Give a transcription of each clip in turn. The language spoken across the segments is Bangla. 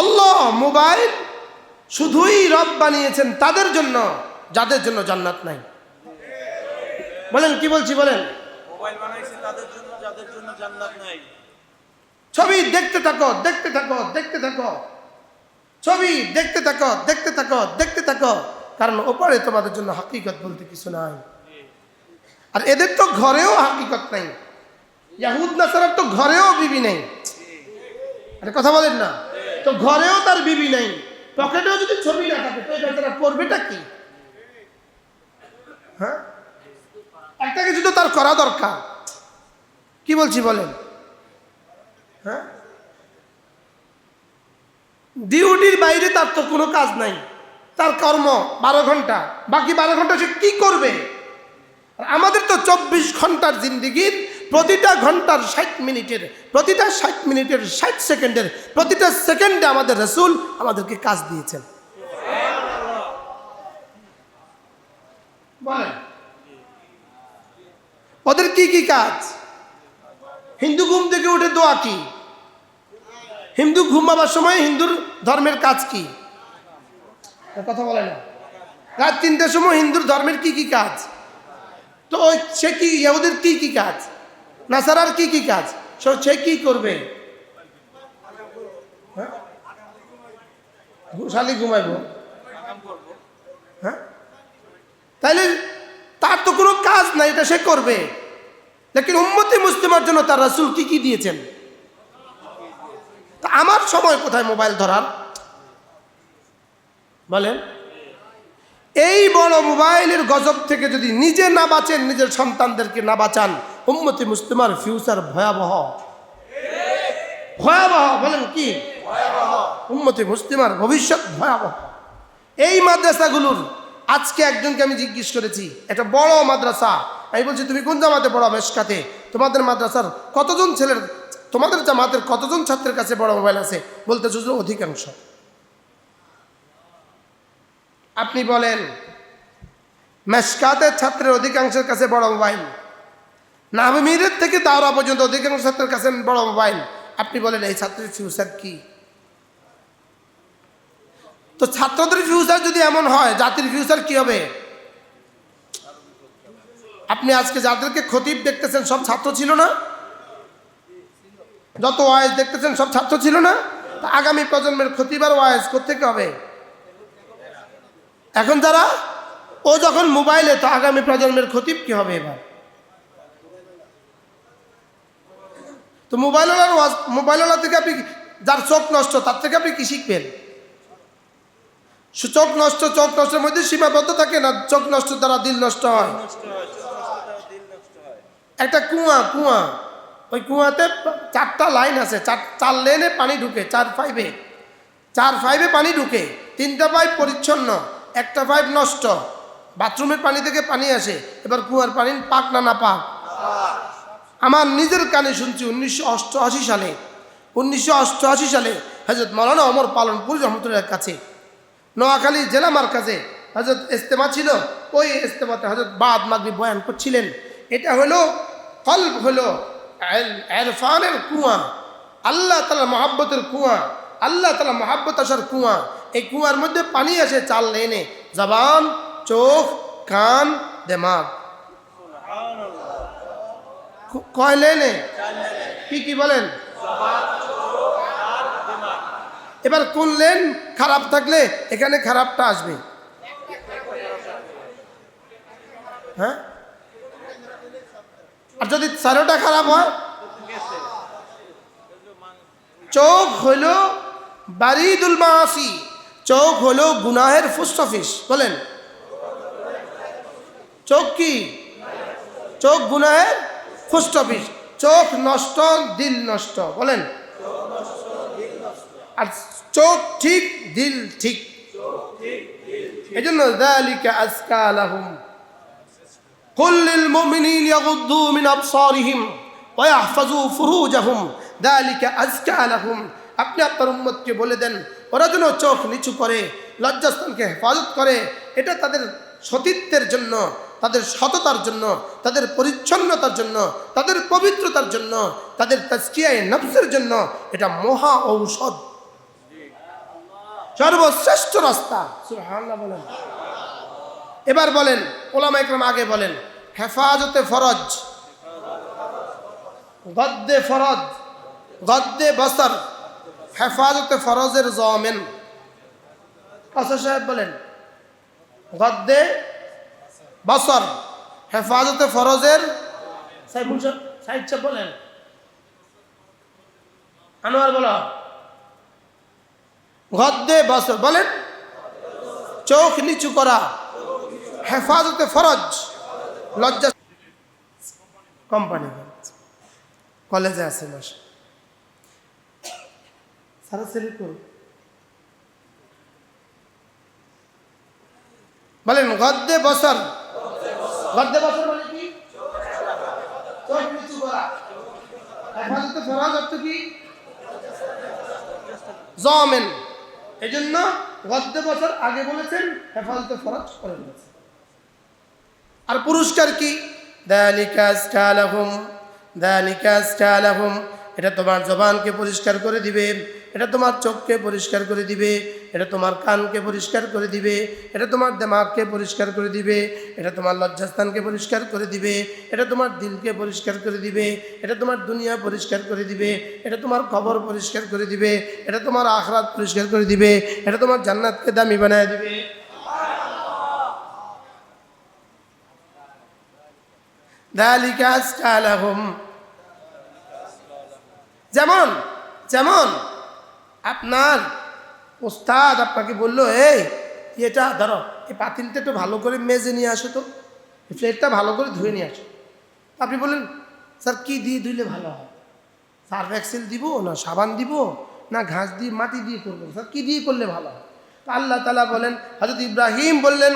আল্লাহ মোবাইল শুধুই রব বানিয়েছেন তাদের জন্য যাদের জন্য জান্নাত নাই। বলেন কি বলছি বলেন? মোবাইল বানাইছে তাদের জন্য যাদের জন্য ছবি দেখতে থাকো দেখতে থাকো দেখতে থাকো। ছবি দেখতে থাকো দেখতে থাকো দেখতে থাকো। কারণ ওপরে তোমাদের জন্য হাকিকত বলতে কিছু নাই। আর এদের তো ঘরেও হাকিকত নাই। ইয়াহুদ নাসারার তো ঘরেও বিবি নেই। আরে কথা বলেন না। তো ঘরেও তার বিবি নেই। পকেটেও যদি ছবি না থাকে, তো এটা করবেটা কি? হ্যাঁ? একটা কিছু তো তার করা দরকার। কি বলছি বলেন? হ্যাঁ? ডিউটির বাইরে তার তো কোনো কাজ নাই। তার কর্ম বারো ঘণ্টা। বাকি বারো ঘণ্টা সে কি করবে? আমাদের তো চব্বিশ ঘণ্টার জিন্দিগির প্রতিটা ঘণ্টার ষাট মিনিটের, প্রতিটা ষাট মিনিটের ষাট সেকেন্ডের, প্রতিটা সেকেন্ডে আমাদের রসুল আমাদেরকে কাজ দিয়েছেন। বলেন। ওদের কি কি কাজ? হিন্দু ঘুম থেকে উঠে দোয়া কি? হিন্দু ঘুমাবার সময় হিন্দুর ধর্মের কাজ কি? কথা বলে না। রাত তিনটার সময় হিন্দুর ধর্মের কি কি কাজ? তো সে কি ওদের কি কি কাজ? নাসারার কি কি কাজ? সে- কি করবে? হ্যাঁ? শালি ঘুমাইব। হ্যাঁ? তাইলে তার তো কোনো কাজ নাই, এটা সে করবে। লেকিন উম্মতি মুসলিমের জন্য তার রাসুল কি কি দিয়েছেন? তা আমার সময় কোথায় মোবাইল ধরার? বলেন। এই বড় মোবাইলের গজব থেকে যদি নিজে না বাঁচেন, নিজের সন্তানদেরকে না বাঁচান উম্মতি মুসলিমার ফিউচার ভয়াবহ। ভয়াবহ বলেন কি? উম্মতি মুসলিমার ভবিষ্যৎ ভয়াবহ। এই মাদ্রাসাগুলোর আজকে একজনকে আমি জিজ্ঞেস করেছি একটা বড় মাদ্রাসা? আমি বলছি, তুমি কোন জামাতে পড়ো? মেশকাতে তোমাদের মাদ্রাসার কতজন ছেলের, তোমাদের জামাতের কতজন ছাত্রের কাছে বড় মোবাইল আছে? বলতে চুজল অধিকাংশ। আপনি বলেন, মেশকাতের ছাত্রের অধিকাংশের কাছে বড় মোবাইল? নামিরের থেকে দাওরা পর্যন্ত অধিকাংশ ছাত্রের কাছে বড় মোবাইল। আপনি বলেন, এই ছাত্রের ফিউচার কি? তো ছাত্রদের ফিউচার যদি এমন হয়, জাতির ফিউচার কি হবে? আপনি আজকে যাদেরকে খতিব দেখতেছেন, সব ছাত্র ছিল না? যত ওয়াইজ দেখতেছেন, সব ছাত্র ছিল না? তা আগামী প্রজন্মের ক্ষতিবার ওয়াইজ কোথেকে হবে? এখন যারা, ও যখন মোবাইলে, তো আগামী প্রজন্মের খতিব কি হবে এবার? তো মোবাইলওয়ালার ওয়াজ, মোবাইলওয়ালা থেকে আপনি যার চোখ নষ্ট, তার থেকে আপনি কি শিখবেন? চোখ নষ্ট, চোখ নষ্টের মধ্যে সীমাবদ্ধ থাকে না, চোখ নষ্ট দ্বারা দিল নষ্ট হয়। একটা কুয়া কুয়া। ওই কুয়াতে চারটা লাইন আছে, চার চার লেনে পানি ঢুকে, চার ফাইভে চার ফাইভে পানি ঢুকে, তিনটা পাইপ পরিচ্ছন্ন, একটা পাইপ নষ্ট। বাথরুমের পানি থেকে পানি আসে, এবার কুয়ার পানি পাক না না পাক। আমার নিজের কানে শুনছি উনিশশো অষ্টআশি সালে, উনিশশো অষ্টআশি সালে হজরত মৌলানা অমর পালনপুর রহমতুল্লাহ কাছে, নোয়াখালী জেলা মার্কাজে হজরত ইস্তেমা ছিল, ওই ইস্তেমাতে হজরত বাদ মাগরি বয়ান করছিলেন। এটা হলো কল্প হলো এরফানের কুয়া, আল্লাহ তালা মহাব্বতের কুয়া, আল্লাহ তালা মহাব্বত আসার কুয়া। এই কুয়ার মধ্যে পানি আসে চাল লেনে জবান, চোখ, কান, দেমাগ। কয় লেনে কি কি বলেন? এবার কোন লেন খারাপ থাকলে এখানে খারাপটা আসবে? হ্যাঁ? আর যদি চারোটা খারাপ হয়? চোখ হইল বারিদুল মাসি চোখ হলো গুনাহের ফুস্ট অফিস। বলেন। চোখ কি? চোখ গুনাহের পোস্ট অফিস। চোখ নষ্ট, দিল নষ্ট, বলেন। আর চোখ ঠিক, দিল ঠিক। এই জন্য দালিকা আজকা আলাহুম কুল্লিল মুমিনিন ইয়াগুদ্দু মিন আবসারিহিম ওয়া ইয়াহফাযু ফুরুজাহুম। দালিকা আজকা আলাহুম আপনি আপনার উম্মতকে বলে দেন, ওরা যেন চোখ নিচু করে, লজ্জাস্থানকে হেফাজত করে। এটা তাদের সতীত্বের জন্য তাদের সততার জন্য, তাদের পরিচ্ছন্নতার জন্য, তাদের পবিত্রতার জন্য, তাদের তাজকিয়ায় নফসের জন্য এটা মহা ঔষধ। সর্বশ্রেষ্ঠ রাস্তা বলেন। এবার বলেন, ওলামা একরাম আগে বলেন, হেফাজতে ফরজ, গদ্দে ফরজ, গদ্দে বসর, হেফাজতে ফরজের জমেন। আসর সাহেব বলেন, গদ্দে বসর হেফাজতে ফরজের সাইফুল সাহেব সাহেব বলেন। আনোয়ার বলো। গদ্দে বসর বলেন। চোখ নিচু করা হেফাজতে ফরজ লজ্জা কোম্পানি কলেজে আছে মাসে সারা করুন। বলেন গদ্দে বসর গদ্দে বছর মানে কি? চোখ নিচু করা। হেফাজতে ফরাজ অর্থ কি? জমেন। এই জন্য গদ্দে বছর আগে বলেছেন, হেফাজতে ফরাজ করে বলেছেন। আর পুরস্কার কি? দালিকাস্টালাহুম দালিকাস্টালাহুম এটা তোমার জবানকে পরিষ্কার করে দিবে এটা তোমার চোখকে পরিষ্কার করে দিবে এটা তোমার কানকে পরিষ্কার করে দিবে এটা তোমার দেমাগকে পরিষ্কার করে দিবে এটা তোমার লজ্জাস্থানকে পরিষ্কার করে দিবে এটা তোমার দিলকে পরিষ্কার করে দিবে এটা তোমার দুনিয়া পরিষ্কার করে দিবে এটা তোমার খবর পরিষ্কার করে দিবে এটা তোমার আখরাত পরিষ্কার করে দিবে এটা তোমার জান্নাতকে দামি বানায় দিবে ذلك أزكى لهم যেমন যেমন আপনার ওস্তাদ আপনাকে বলল, এই, এটা ধরো, এই পাতিলটা একটু ভালো করে মেজে নিয়ে আসো তো। প্লেটটা ভালো করে ধুয়ে নিয়ে আসো। আপনি বললেন, স্যার, কী দিয়ে ধুইলে ভালো হয়? সার্ফ এক্সেল দিব না সাবান দিব না ঘাস দিয়ে মাটি দিয়ে করব? স্যার, কী দিয়ে করলে ভালো হয়? আল্লাহ তালা বলেন হজরত ইব্রাহিম বললেন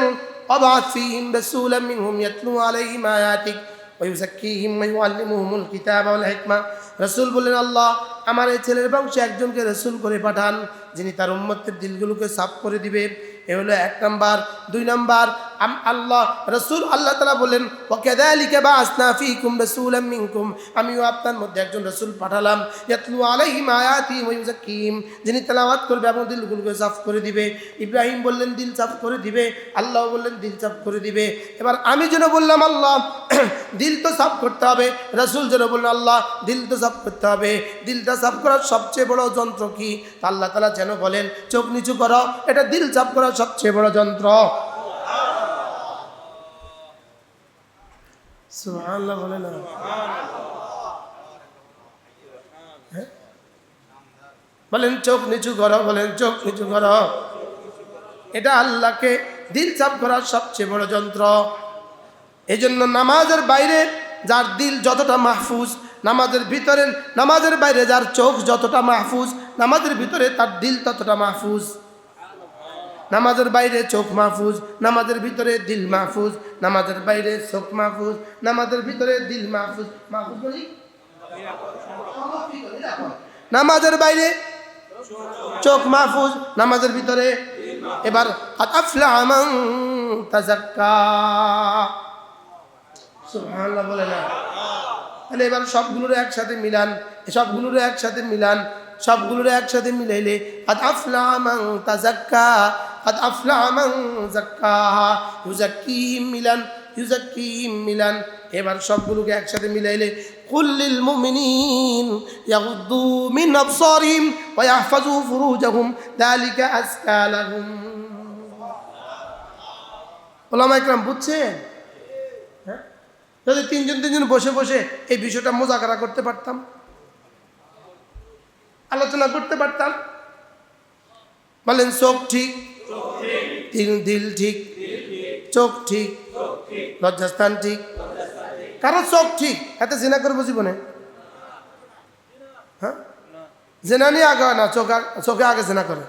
আলাইহিম আয়াতিক ওয়ুযাক্কিহিম ওয়া ইউআল্লিমুহুমুল কিতাবা ওয়াল হিকমা। রাসূল বললেন আল্লাহ, আমার এই ছেলের বংশে একজনকে রসুল করে পাঠান, যিনি তার উম্মতের দিলগুলোকে সাফ করে দিবে। এ হলো এক নাম্বার। দুই নাম্বার, আম- আল্লাহ, রসুল আল্লাহ তালা বললেন ওকেদালিকে বা আসনাফি কুম রসুল মিনকুম। আমিও আপনার মধ্যে একজন রসুল পাঠালাম। ইয়াতলু আলাইহিম আয়াতি যিনি তেলাওয়াত করবে এবং দিলগুলোকে সাফ করে দিবে। ইব্রাহিম বললেন, দিল সাফ করে দিবে। আল্লাহ বললেন, দিল সাফ করে দিবে। এবার আমি যেন বললাম, আল্লাহ, দিল তো সাফ করতে হবে। রসুল যেন বললেন, আল্লাহ, দিল তো সাফ করতে হবে। দিলটা সাফ করার সবচেয়ে বড় যন্ত্র কি? আল্লাহ তালা যেন বলেন, চোখ নিচু করো। এটা দিল সাফ করার সবচেয়ে বড় যন্ত্র। হ্যাঁ? বলেন, চোখ নিচু করো, বলেন, চোখ নিচু করো। এটা আল্লাহকে দিল চাপ করার সবচেয়ে বড় যন্ত্র। এই জন্য নামাজের বাইরে যার দিল যতটা মাহফুজ, নামাজের ভিতরে, নামাজের বাইরে যার চোখ যতটা মাহফুজ, নামাজের ভিতরে তার দিল ততটা মাহফুজ। নামাজের বাইরে চোখ মাহফুজ, নামাজের ভিতরে দিল মাহফুজ, নামাজের বাইরে চোখ মাহফুজ, নামাজের ভিতরে দিল মাহফুজ। মাহফুজ বলি? নামাজের বাইরে চোখ মাহফুজ, নামাজের ভিতরে এবার বলে না। তাহলে এবার সবগুলোর একসাথে মিলান, সবগুলোর একসাথে মিলান, সবগুলোর একসাথে মিলাইলে আদ মাং তাজাক্কা। আদ আফলা মান জাক্কাহা ইউজাক্কিহিম মিলান ইউজাক্কিহিম মিলান এবার সবগুলোকে একসাথে মিলাইলে কুল্লিল মুমিনিন ইয়াগুদ্দু মিন আবসারিহিম ওয়া ইয়াহফাজু ফুরুজাহুম যালিকা আজকা লাহুম। ওলামা ইকরাম বুঝছেন? হ্যাঁ? যদি তিনজন তিনজন বসে বসে এই বিষয়টা মোজাকারা করতে পারতাম, আলোচনা করতে পারতাম, বলেন চোখ ঠিক দিল দিল ঠিক। চোখ ঠিক। লজ্জাস্থান ঠিক। কারও চোখ ঠিক এতে জেনা করব জীবনে। হ্যাঁ? জেনা নিয়ে আগে না, চোখ চোখে আগে জেনা করে।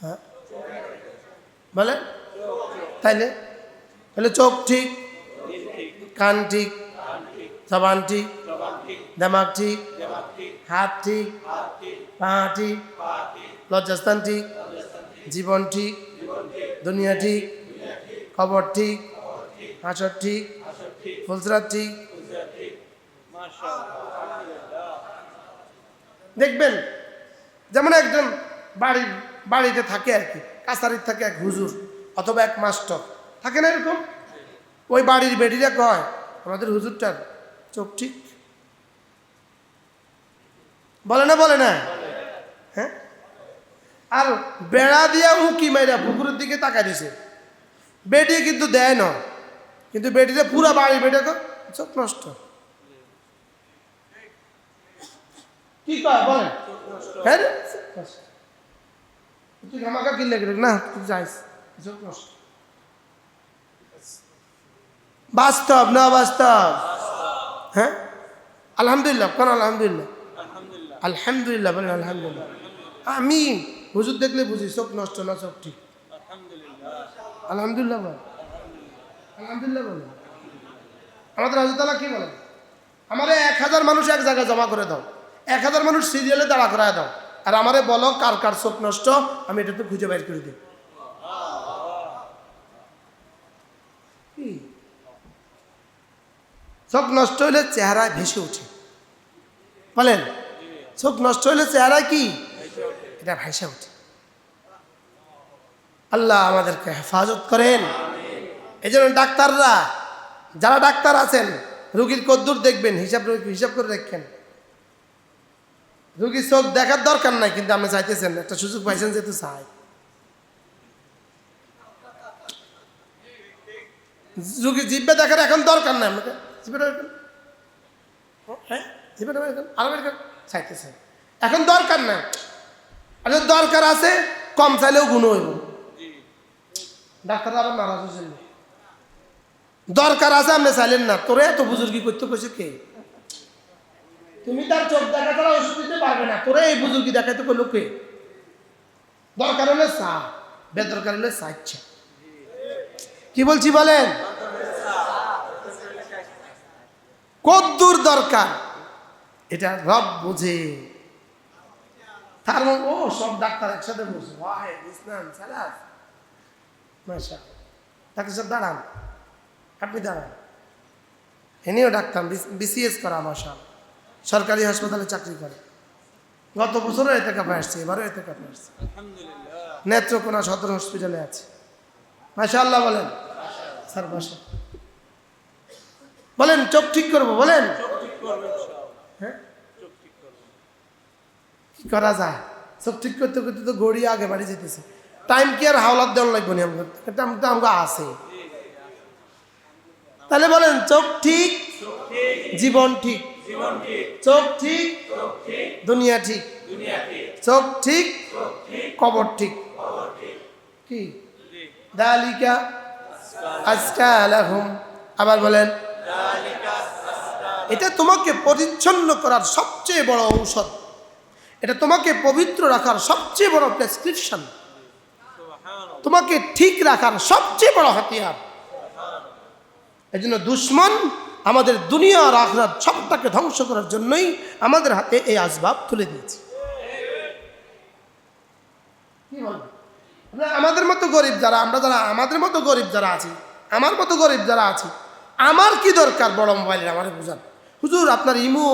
হ্যাঁ? বলে? তাইলে? তাহলে চোখ ঠিক, কান ঠিক, জবান ঠিক, দিমাগ ঠিক, হাত ঠিক, পা ঠিক, লজ্জাস্থান ঠিক। জীবন ঠিক দুনিয়া ঠিক খবর ঠিক হাসর ঠিক ফুলসরাত ঠিক দেখবেন, যেমন একজন বাড়ি, বাড়িতে থাকে আর কি, কাছারির থাকে এক হুজুর অথবা এক মাস্টার। থাকে না এরকম? ওই বাড়ির বেটিরা কয়, আমাদের হুজুরটার চোখ ঠিক? বলে না বলে না। আর বেড়া দিয়া উঁকি মাইরা পুকুরের দিকে তাকাই দিছে। বেটি কিন্তু দেয় না। কিন্তু বেটিতে পুরা বাড়ি, বেটে চোখ নষ্ট। কি কয় বলেন হ্যাঁ? তুই আমাকে কিনলে গেলে না, তুই যাইস। নষ্ট। বাস্তব না বাস্তব? হ্যাঁ? আলহামদুলিল্লাহ, কোন আলহামদুলিল্লাহ? আলহামদুলিল্লাহ আলহামদুলিল্লাহ বলেন আলহামদুলিল্লাহ। আমি হুজুর দেখলে বুঝি চোখ নষ্ট না চোখ ঠিক? আলহামদুলিল্লাহ। বল। আলহামদুলিল্লাহ বল। আমাদের হাজরতালা কি বলেন আমারে এক হাজার মানুষ এক জায়গায় জমা করে দাও। এক হাজার মানুষ সিরিয়ালে দাঁড়া করায় দাও। আর আমারে বলো কার কার চোখ নষ্ট আমি এটা তো খুঁজে বাইর করে দিই? চোখ নষ্ট হলে চেহারায় ভেসে ওঠে। বলেন? চোখ নষ্ট হলে চেহারায় কি? এটা ভেসে ওঠে। আল্লাহ আমাদেরকে হেফাজত করেন। এই জন্য ডাক্তাররা, যারা ডাক্তার আছেন, রুগীর কদ্দূর দেখবেন? হিসাব হিসাব করে দেখেন। রুগীর চোখ দেখার দরকার নাই, কিন্তু আপনি চাইতেছেন, একটা সুযোগ পাইছেন যেহেতু চাই। রুগী জিব্বে দেখার এখন দরকার নাই আপনাকে জিব্বেটা হ্যাঁ আরও চাইতেছেন। এখন দরকার নাই। আর যদি দরকার আছে, কম চাইলেও গুণ হইব। ডাক্তাররা আবার নারাজ হয়েছেন দরকার আছে, আপনি চাইলেন না। তোরে এত বুজুর্গি করতে কইছে কে? তুমি তার চোখ দেখা ছাড়া ওষুধ দিতে পারবে না। তোরে এই বুজুর্গি দেখাইতে কইলো কে? দরকার হলে চা, বেদরকার হলে চা ইচ্ছা। কি বলছি বলেন? কদ্দুর দরকার। এটা রব বুঝে। তার ও সব ডাক্তার একসাথে বসে ওয়াহেদ ইসলাম সালাস মাসা ডাক্তার সাহেব দাঁড়ান আপনি দাঁড়ান। এনেও ডাক্তার বিসিএস করা মাসা সরকারি হাসপাতালে চাকরি করে। গত বছরও এতে কাপে আসছে এবারও এতে কাপে আসছে। নেত্রকোনা সদর হসপিটালে আছে। মাসা আল্লাহ বলেন স্যার বাসা বলেন চোখ ঠিক করব বলেন। চোখ ঠিক করবেন সব হ্যাঁ চোখ ঠিক করবেন কি করা যায়? চোখ ঠিক করতে করতে তো গড়ি আগে বাড়ি যেতেছে। টাইম কি আর হাওলাত দেওয়ার লাগবে না আমাকে? টাইম তো আমাকে আছে। তাহলে বলেন, চোখ ঠিক, জীবন ঠিক। চোখ ঠিক, দুনিয়া ঠিক। চোখ ঠিক, কবর ঠিক। কি? দালিকা আজকা আলাহুম আবার বলেন, এটা তোমাকে পরিচ্ছন্ন করার সবচেয়ে বড় ঔষধ। এটা তোমাকে পবিত্র রাখার সবচেয়ে বড় প্রেসক্রিপশন তোমাকে ঠিক রাখার সবচেয়ে বড় হাতিয়ার। এই জন্য দুশ্মন আমাদের দুনিয়া আর সবটাকে ধ্বংস করার জন্যই আমাদের হাতে এই আসবাব তুলে দিয়েছে? আমাদের মতো গরিব যারা, আমরা যারা আমাদের মতো গরিব যারা আছি, আমার মতো গরিব যারা আছি, আমার কি দরকার বড় মোবাইলের? আমার বুঝান। হুজুর, আপনার ইমো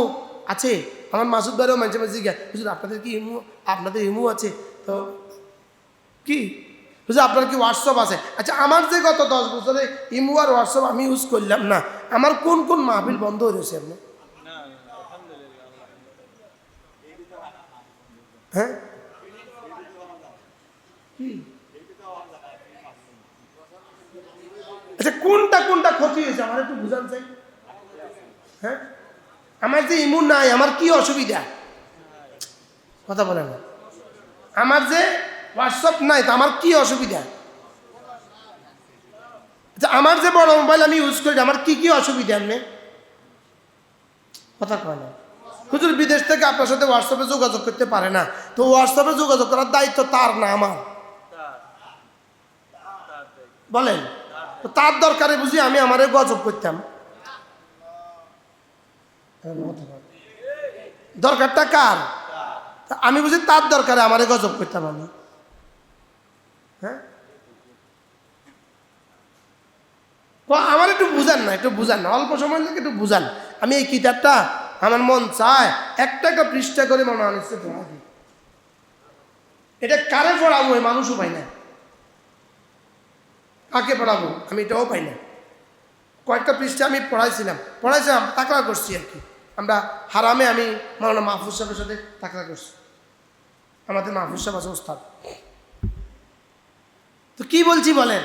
আছে? আমার মাসুদ ভাইও মাঝে মাঝে জিজ্ঞাসা হুজুর আপনাদের কি ইমো আপনাদের ইমো আছে? তো কি? বুঝলি আপনার কি হোয়াটসঅ্যাপ আছে? আচ্ছা আমার যে গত দশ বছরে ইমু আর হোয়াটসঅ্যাপ আমি ইউজ করলাম না আমার কোন কোন মাহফিল বন্ধ হয়েছে আপনি না না, আলহামদুলিল্লাহ হ্যাঁ আচ্ছা কোনটা কোনটা ক্ষতি হয়েছে? আমার একটু বুঝান চাই। হ্যাঁ? আমার যে ইমু নাই, আমার কি অসুবিধা? কথা বলে না। আমার যে হোয়াটসঅ্যাপ নাই, তা আমার কি অসুবিধা? আচ্ছা আমার যে বড় মোবাইল আমি ইউজ করি, আমার কি কি অসুবিধা আপনি কথা কয় না। হুজুর, বিদেশ থেকে আপনার সাথে হোয়াটসঅ্যাপে যোগাযোগ করতে পারে না। তো হোয়াটসঅ্যাপে যোগাযোগ করার দায়িত্ব তার না আমার। বলেন। তার দরকারে বুঝি আমি আমারে গজব করতাম। দরকারটা কার? আমি বুঝি তার দরকারে আমারে গজব করতাম আমি। হ্যাঁ? আমার একটু বুঝান না, একটু বুঝান না, অল্প সময় লাগে একটু বুঝান। আমি এই কিতাবটা আমার মন চায়, একটা একটা পৃষ্ঠা করে মনে আনিসে পড়া এটা কারে পড়াবো এই মানুষও পাই না। কাকে পড়াবো? আমি এটাও পাই না। কয়েকটা পৃষ্ঠা আমি পড়াইছিলাম পড়াইছিলাম তাকড়া করছি আর কি। আমরা হারামে আমি মাওলানা মাহফুজ সাহেবের সাথে তাকড়া করছি। আমাদের মাহফুজ সাহেব আছে ওস্তাদ। তো কি বলছি বলেন?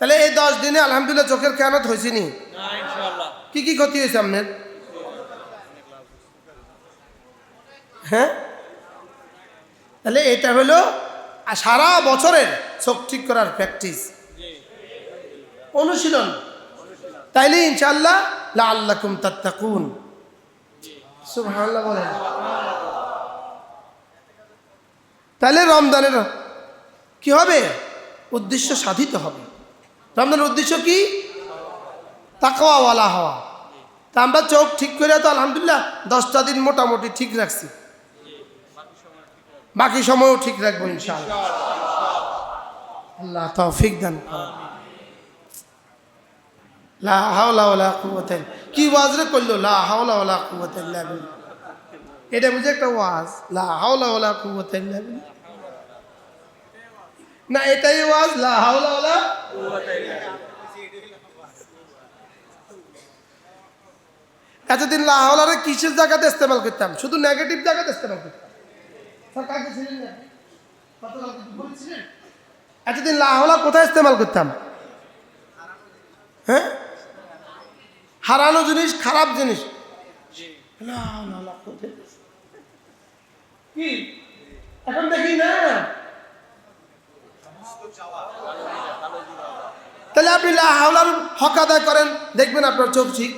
তাহলে এই দশ দিনে আলহামদুলিল্লাহ চোখের খেয়ানত হয়েছে নি? কি কি ক্ষতি হয়েছে আপনার? হ্যাঁ? তাহলে এটা হলো সারা বছরের চোখ ঠিক করার প্র্যাকটিস অনুশীলন। তাইলে ইনশাল্লাহ লা তাত্তাকুন। সুবহানাল্লাহ বলেন। তাহলে রমজানের কি হবে? উদ্দেশ্য সাধিত হবে। রমজানের উদ্দেশ্য কি? তাকওয়াওয়ালা হওয়া। তা আমরা চোখ ঠিক করে তো আলহামদুলিল্লাহ দশটা দিন মোটামুটি ঠিক রাখছি। বাকি সময়ও ঠিক রাখব ইনশাআল্লাহ। আল্লাহ তৌফিক দান করেন। লা হাওলা কি ওয়াজ রে করল লা হাওলা কুওয়াতা এটা বুঝে একটা ওয়াজ। লা হাওলা কুওয়াতা না, এটাই ওয়াজ, লা হাওলা এতদিন লা হাওলারে কিসের জায়গাতে ইস্তেমাল করতাম? শুধু নেগেটিভ জায়গাতে ইস্তেমাল করতাম? এতদিন লাহাওলা কোথায় ইস্তেমাল করতাম? হ্যাঁ? হারানো জিনিস খারাপ জিনিস। কি? এখন দেখি না। তাহলে আপনি হাওলার হক আদায় করেন। দেখবেন আপনার চোখ ঠিক।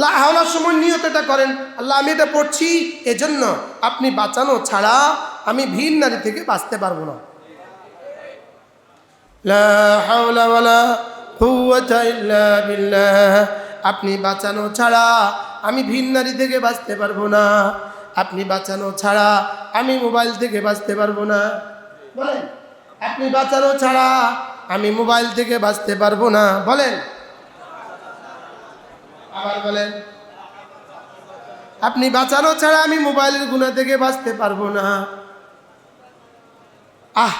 লা হাওলার সময় নিয়ত এটা করেন। আল্লাহ আমি এটা পড়ছি এজন্য আপনি বাঁচানো ছাড়া আমি ভিন নারী থেকে বাঁচতে পারব না। লা হাওলা ওয়ালা আপনি বাঁচানো ছাড়া আমি ভিন নারী থেকে বাঁচতে পারব না। আপনি বাঁচানো ছাড়া আমি মোবাইল থেকে বাঁচতে পারব না। বলেন, আপনি বাঁচানো ছাড়া আমি মোবাইল থেকে বাঁচতে পারব না। বলেন। আবার বলেন, আপনি বাঁচানো ছাড়া আমি মোবাইলের গুণা থেকে বাঁচতে পারব না। আহ,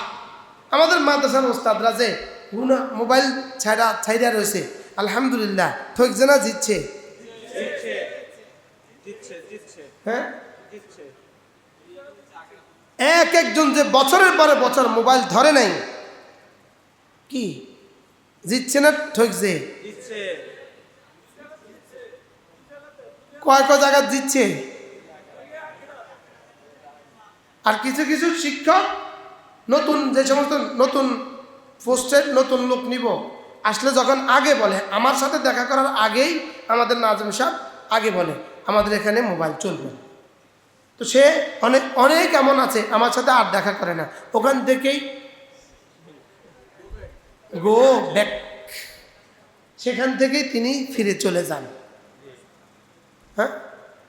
আমাদের মাদ্রাসার ওস্তাদরা যে গুণা মোবাইল ছাড়া ছাইরা রয়েছে। আলহামদুলিল্লাহ। জানা জিতছে। হ্যাঁ? এক একজন যে বছরের পরে বছর মোবাইল ধরে নাই কি? জিতছে না ঠকছে কয় কয় জায়গা দিচ্ছে আর কিছু কিছু শিক্ষক নতুন যে সমস্ত নতুন পোস্টের নতুন লোক নিব। আসলে যখন আগে বলে, আমার সাথে দেখা করার আগেই আমাদের নাজম সাহেব আগে বলে, আমাদের এখানে মোবাইল চলবে। তো সে অনেক অনেক এমন আছে, আমার সাথে আর দেখা করে না। ওখান থেকেই গো ব্যাক সেখান থেকেই তিনি ফিরে চলে যান।